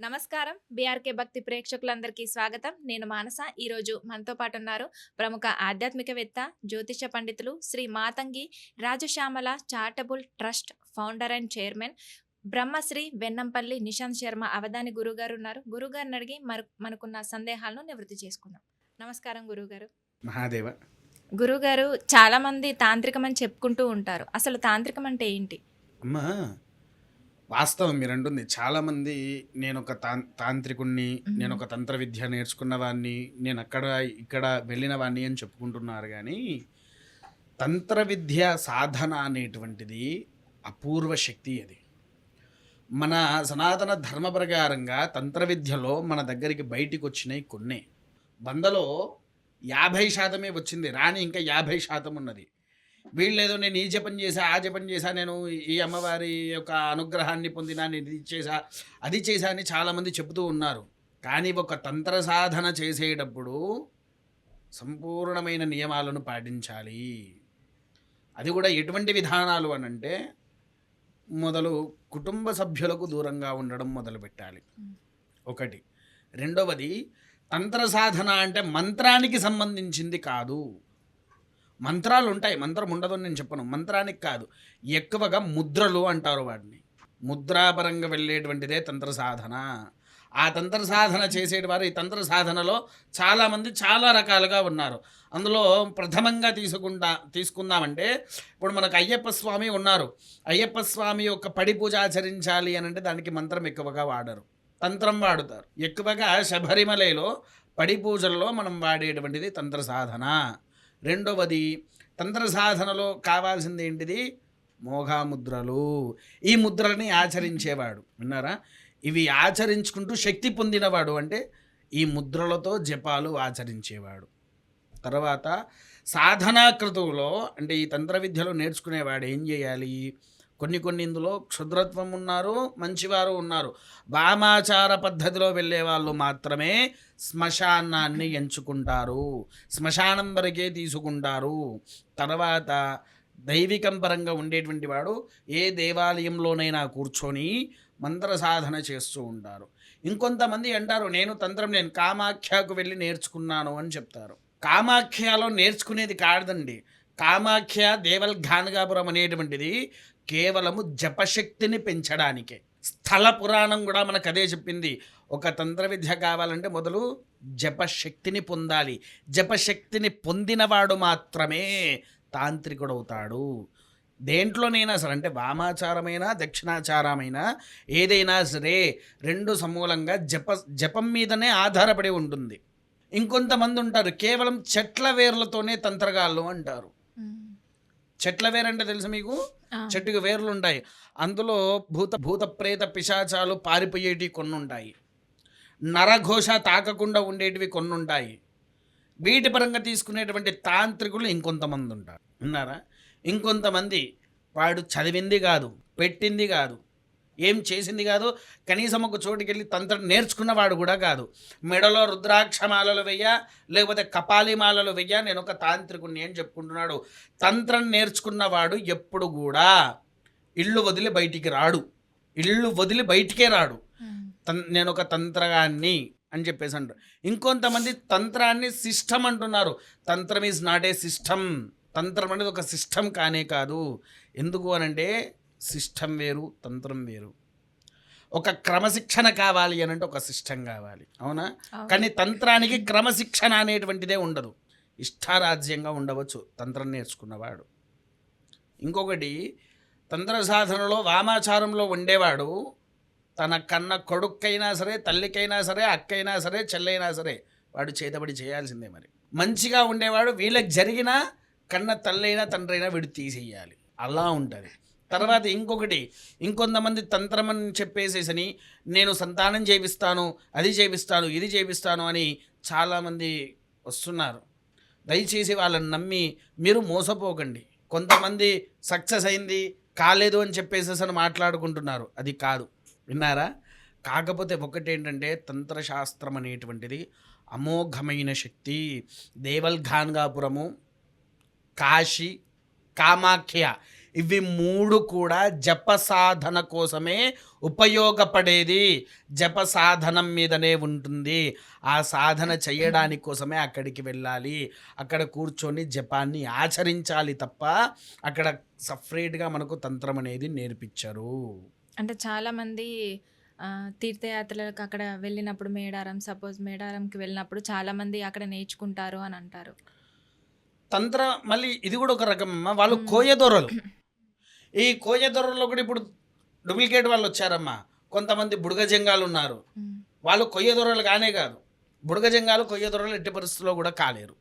నమస్కారం. బీఆర్కే భక్తి ప్రేక్షకులందరికీ స్వాగతం. నేను మానస. ఈరోజు మనతో పాటు ఉన్నారు ప్రముఖ ఆధ్యాత్మికవేత్త జ్యోతిష పండితులు Shri Matangi Rajashyamala charitable trust founder and chairman Brahmasri Vennampalli Nishant Sharma Avadhani గురుగారు ఉన్నారు. గురుగారిని అడిగి మనకున్న సందేహాలను నివృత్తి చేసుకుందాం. నమస్కారం గురుగారు. మహాదేవ. గురుగారు చాలా మంది తాంత్రికం అని చెప్పుకుంటూ ఉంటారు. అసలు తాంత్రికం అంటే ఏంటి? అమ్మ వాస్తవం మీరు అంటుంది. చాలామంది నేను ఒక తాం తాంత్రికుణ్ణి నేను ఒక తంత్ర విద్య నేర్చుకున్న వాడిని నేను అక్కడ ఇక్కడ వెళ్ళిన వాడిని అని చెప్పుకుంటున్నారు కానీ తంత్ర విద్య సాధన అనేటువంటిది అపూర్వ శక్తి అది. మన సనాతన ధర్మ ప్రకారంగా తంత్ర విద్యలో మన దగ్గరికి బయటికి వచ్చినాయి కొన్నే. వందలో యాభై శాతమే వచ్చింది. రాని ఇంకా యాభై శాతం ఉన్నది. వీళ్ళేదో నేను ఈ జపం చేశా ఆ జపం చేశా నేను ఈ అమ్మవారి యొక్క అనుగ్రహాన్ని పొందినా నేను ఇది చేశా అది చేశా అని చాలామంది చెబుతూ ఉన్నారు. కానీ ఒక తంత్ర సాధన చేసేటప్పుడు సంపూర్ణమైన నియమాలను పాటించాలి. అది కూడా ఎటువంటి విధానాలు అని అంటే మొదలు కుటుంబ సభ్యులకు దూరంగా ఉండడం మొదలు పెట్టాలి. ఒకటి. రెండవది తంత్ర సాధన అంటే మంత్రానికి సంబంధించింది కాదు. మంత్రాలు ఉంటాయి. మంత్రం ఉండదు అని నేను చెప్పను. మంత్రానికి కాదు. ఎక్కువగా ముద్రలు అంటారు వాటిని ముద్రాపరంగా వెళ్ళేటువంటిదే తంత్ర సాధన. ఆ తంత్ర సాధన చేసేవారు ఈ తంత్ర సాధనలో చాలామంది చాలా రకాలుగా ఉన్నారు. అందులో ప్రథమంగా తీసుకుంటా తీసుకుందామంటే ఇప్పుడు మనకు అయ్యప్ప స్వామి ఉన్నారు. అయ్యప్ప స్వామి యొక్క పడి పూజ ఆచరించాలి అని అంటే దానికి మంత్రం ఎక్కువగా వాడరు. తంత్రం వాడుతారు. ఎక్కువగా శబరిమలలో పడి పూజల్లో మనం వాడేటువంటిది తంత్ర సాధన. రెండవది తంత్ర సాధనలో కావాల్సింది ఏంటిది? మోఘాముద్రలు. ఈ ముద్రలని ఆచరించేవాడు. విన్నారా? ఇవి ఆచరించుకుంటూ శక్తి పొందినవాడు అంటే ఈ ముద్రలతో జపాలు ఆచరించేవాడు. తర్వాత సాధనాకృతువులో అంటే ఈ తంత్ర విద్యలో నేర్చుకునేవాడు ఏం చేయాలి? కొన్ని కొన్ని ఇందులో క్షుద్రత్వం ఉన్నారు మంచివారు ఉన్నారు. వామాచార పద్ధతిలో వెళ్ళే వాళ్ళు మాత్రమే శ్మశానాన్ని ఎంచుకుంటారు. శ్మశానం వరకే తీసుకుంటారు. తర్వాత దైవికం పరంగా ఉండేటువంటి వాడు ఏ దేవాలయంలోనైనా కూర్చొని మంత్ర సాధన చేస్తూ ఉంటారు. ఇంకొంతమంది అంటారు నేను తంత్రం నేను కామాఖ్యకు వెళ్ళి నేర్చుకున్నాను అని చెప్తారు. కామాఖ్యలో నేర్చుకునేది కాదండి. కామాఖ్య దేవల్ ఘానగాపురం అనేటువంటిది కేవలము జపశక్తిని పెంచడానికే. స్థల పురాణం కూడా మనకు అదే చెప్పింది. ఒక తంత్ర విద్య కావాలంటే మొదలు జపశక్తిని పొందాలి. జపశక్తిని పొందినవాడు మాత్రమే తాంత్రికుడవుతాడు. దేంట్లోనైనా సరే అంటే వామాచారమైనా దక్షిణాచారమైనా ఏదైనా సరే రెండు సమూలంగా జప జపం మీదనే ఆధారపడి ఉంటుంది. ఇంకొంతమంది ఉంటారు కేవలం చెట్ల వేర్లతోనే తంత్రగాళ్ళు అంటారు. చెట్ల వేరు అంటే తెలుసు మీకు? చెట్టుకి వేర్లు ఉంటాయి. అందులో భూత భూత ప్రేత పిశాచాలు పారిపోయేటివి కొన్ని ఉంటాయి నరఘోష తాకకుండా ఉండేటివి కొన్ని ఉంటాయి వీటి పరంగా తీసుకునేటువంటి తాంత్రికులు ఇంకొంతమంది ఉంటారు విన్నారా? ఇంకొంతమంది వాడు చదివింది కాదు పెట్టింది కాదు. ఏం చేసింది కాదు కనీసం ఒక చోటుకెళ్ళి తంత్రం నేర్చుకున్నవాడు కూడా కాదు. మెడలో రుద్రాక్షమాలలు వెయ్య లేకపోతే కపాలిమాలలు వెయ్య నేను ఒక తాంత్రికుణ్ణి అని చెప్పుకుంటున్నాడు. తంత్రం నేర్చుకున్నవాడు ఎప్పుడు కూడా ఇల్లు వదిలి బయటికి రాడు. ఇల్లు వదిలి బయటికే రాడు. తన్ నేను ఒక తంత్రగాన్ని అని చెప్పేసి అంటారు ఇంకొంతమంది తంత్రాన్ని సిస్టమ్ అంటున్నారు. తంత్రం ఈజ్ నాట్ ఏ సిస్టమ్ తంత్రం అనేది ఒక సిస్టమ్ కానే కాదు. ఎందుకు అనంటే సిస్టమ్ వేరు తంత్రం వేరు. ఒక క్రమశిక్షణ కావాలి అని అంటే ఒక సిస్టమ్ కావాలి. అవునా. కానీ తంత్రానికి క్రమశిక్షణ అనేటువంటిదే ఉండదు. ఇష్టారాజ్యంగా ఉండవచ్చు. తంత్రం నేర్చుకున్నవాడు. ఇంకొకటి తంత్ర సాధనలో వామాచారంలో ఉండేవాడు తన కన్న కొడుక్కైనా సరే తల్లికైనా సరే అక్కైనా సరే చెల్లైనా సరే వాడు చేతబడి చేయాల్సిందే మరి. మంచిగా ఉండేవాడు వీళ్ళకి జరిగిన కన్న తల్లైనా తండ్రైనా వీడు తీసేయాలి. అలా ఉంటుంది. తర్వాత ఇంకొకటి ఇంకొంతమంది తంత్రం అని చెప్పేసేసని నేను సంతానం చేపిస్తాను అది చేపిస్తాను ఇది చేపిస్తాను అని చాలామంది వస్తున్నారు. దయచేసి వాళ్ళని నమ్మి మీరు మోసపోకండి. కొంతమంది సక్సెస్ అయింది కాలేదు అని చెప్పేసేసి అని మాట్లాడుకుంటున్నారు. అది కాదు. విన్నారా? కాకపోతే ఒకటేంటంటే తంత్రశాస్త్రం అనేటువంటిది అమోఘమైన శక్తి. దేవల్ ఘాన్గాపురము కాశీ కామాఖ్య ఇవి మూడు కూడా జప సాధన కోసమే ఉపయోగపడేది. జప సాధనం మీదనే ఉంటుంది. ఆ సాధన చేయడానికి కోసమే అక్కడికి వెళ్ళాలి. అక్కడ కూర్చొని జపాన్ని ఆచరించాలి తప్ప అక్కడ సపరేట్గా మనకు తంత్రం అనేది నేర్పించరు. అంటే చాలా మంది ఆ, తీర్థయాత్రలకు అక్కడ వెళ్ళినప్పుడు మేడారం సపోజ్ మేడారంకి వెళ్ళినప్పుడు చాలా మంది అక్కడ నేర్చుకుంటారు అని అంటారు. తంత్ర మళ్ళీ ఇది కూడా ఒక రకం వాళ్ళు. కోయదొరలు ఈ కోయదొరల్లో కూడా ఇప్పుడు డూప్లికేట్ వాళ్ళు వచ్చారమ్మా. కొంతమంది బుడగజంగాలు ఉన్నారు. వాళ్ళు కొయ్యదొరలు కానే కాదు. బుడగజంగాలు కొయ్యదొరలు ఎట్టి పరిస్థితుల్లో కూడా కాలేరు.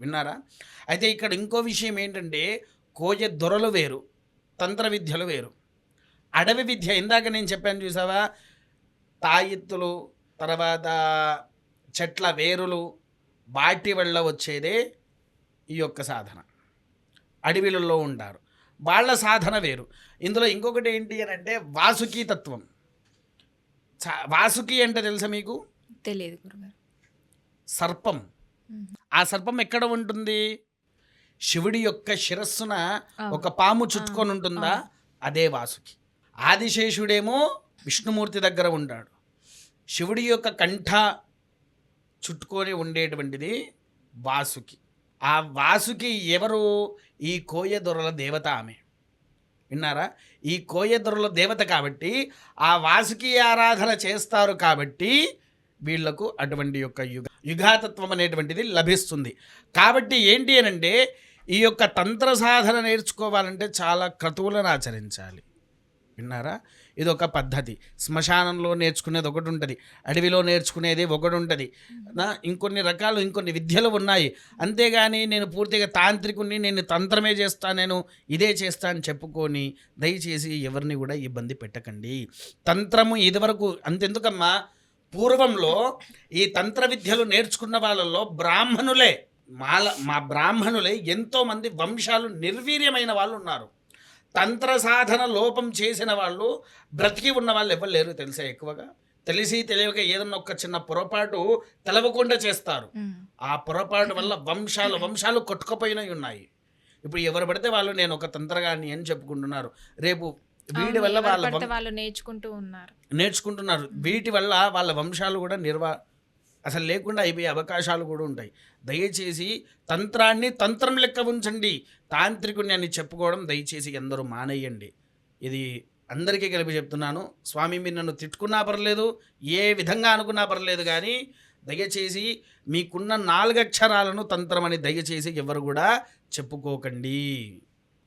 విన్నారా? అయితే ఇక్కడ ఇంకో విషయం ఏంటంటే కోయ దొరలు వేరు తంత్ర విద్యలు వేరు. అడవి విద్య ఇందాక నేను చెప్పాను చూసావా? తాయిత్తులు తర్వాత చెట్ల వేరులు వాటి వల్ల వచ్చేదే ఈ యొక్క సాధన. అడవిలలో ఉంటారు వాళ్ళ సాధన వేరు. ఇందులో ఇంకొకటి ఏంటి అని అంటే వాసుకి తత్వం. వాసుకి అంటే తెలుసా మీకు? తెలియదు సర్పం. ఆ సర్పం ఎక్కడ ఉంటుంది? శివుడి యొక్క శిరస్సున. ఒక పాము చుట్టుకొని ఉంటుందా. అదే వాసుకి. ఆదిశేషుడేమో విష్ణుమూర్తి దగ్గర ఉంటాడు శివుడి యొక్క కంఠ చుట్టుకొని ఉండేటువంటిది వాసుకి. ఆ వాసుకి ఎవరు? ఈ కోయదొరల దేవత ఆమె. విన్నారా? ఈ కోయదొరల దేవత కాబట్టి ఆ వాసుకి ఆరాధన చేస్తారు కాబట్టి వీళ్ళకు అటువంటి యొక్క యుగ యుగాతత్వం అనేటువంటిది లభిస్తుంది. కాబట్టి ఏంటి అనంటే ఈ యొక్క తంత్ర సాధన నేర్చుకోవాలంటే చాలా క్రతువులను ఆచరించాలి. విన్నారా? ఇది ఒక పద్ధతి. శ్మశానంలో నేర్చుకునేది ఒకటి ఉంటుంది అడవిలో నేర్చుకునేది ఒకటి ఉంటుంది నా ఇంకొన్ని రకాలు ఇంకొన్ని విద్యలు ఉన్నాయి. అంతేగాని నేను పూర్తిగా తాంత్రికుని నేను తంత్రమే చేస్తా నేను ఇదే చేస్తా అని చెప్పుకొని దయచేసి ఎవరిని కూడా ఇబ్బంది పెట్టకండి. తంత్రము ఇదివరకు అంతెందుకమ్మా? పూర్వంలో ఈ తంత్ర విద్యలు నేర్చుకున్న వాళ్ళల్లో బ్రాహ్మణులే మాల మా బ్రాహ్మణులే ఎంతోమంది వంశాలు నిర్వీర్యమైన వాళ్ళు ఉన్నారు తంత్ర సాధన లోపం చేసిన వాళ్ళు బ్రతికి ఉన్న వాళ్ళు ఎవరు లేరు తెలుసా ఎక్కువగా? తెలిసి తెలియక ఏదన్నా ఒక చిన్న పొరపాటు తెలవకుండా చేస్తారు. ఆ పొరపాటు వల్ల వంశాలు వంశాలు కొట్టుకుపోయినవి ఉన్నాయి. ఇప్పుడు ఎవరు పడితే వాళ్ళు నేను ఒక తంత్రగాన్ని అని చెప్పుకుంటున్నారు. రేపు అవును, వల్ల వాళ్ళు నేర్చుకుంటూ ఉన్నారు. నేర్చుకుంటున్నారు. వీటి వల్ల వాళ్ళ వంశాలు కూడా నిర్వా అసలు లేకుండా అయిపోయే అవకాశాలు కూడా ఉంటాయి. దయచేసి తంత్రాన్ని తంత్రం లెక్క ఉంచండి. తాంత్రికుని అని చెప్పుకోవడం దయచేసి అందరూ మానేయండి. ఇది అందరికీ కలిపి చెప్తున్నాను. స్వామి మీరు నన్ను తిట్టుకున్నా పర్లేదు ఏ విధంగా అనుకున్నా పర్లేదు కానీ దయచేసి మీకున్న నాలుగక్షరాలను తంత్రం అని దయచేసి ఎవరు కూడా చెప్పుకోకండి.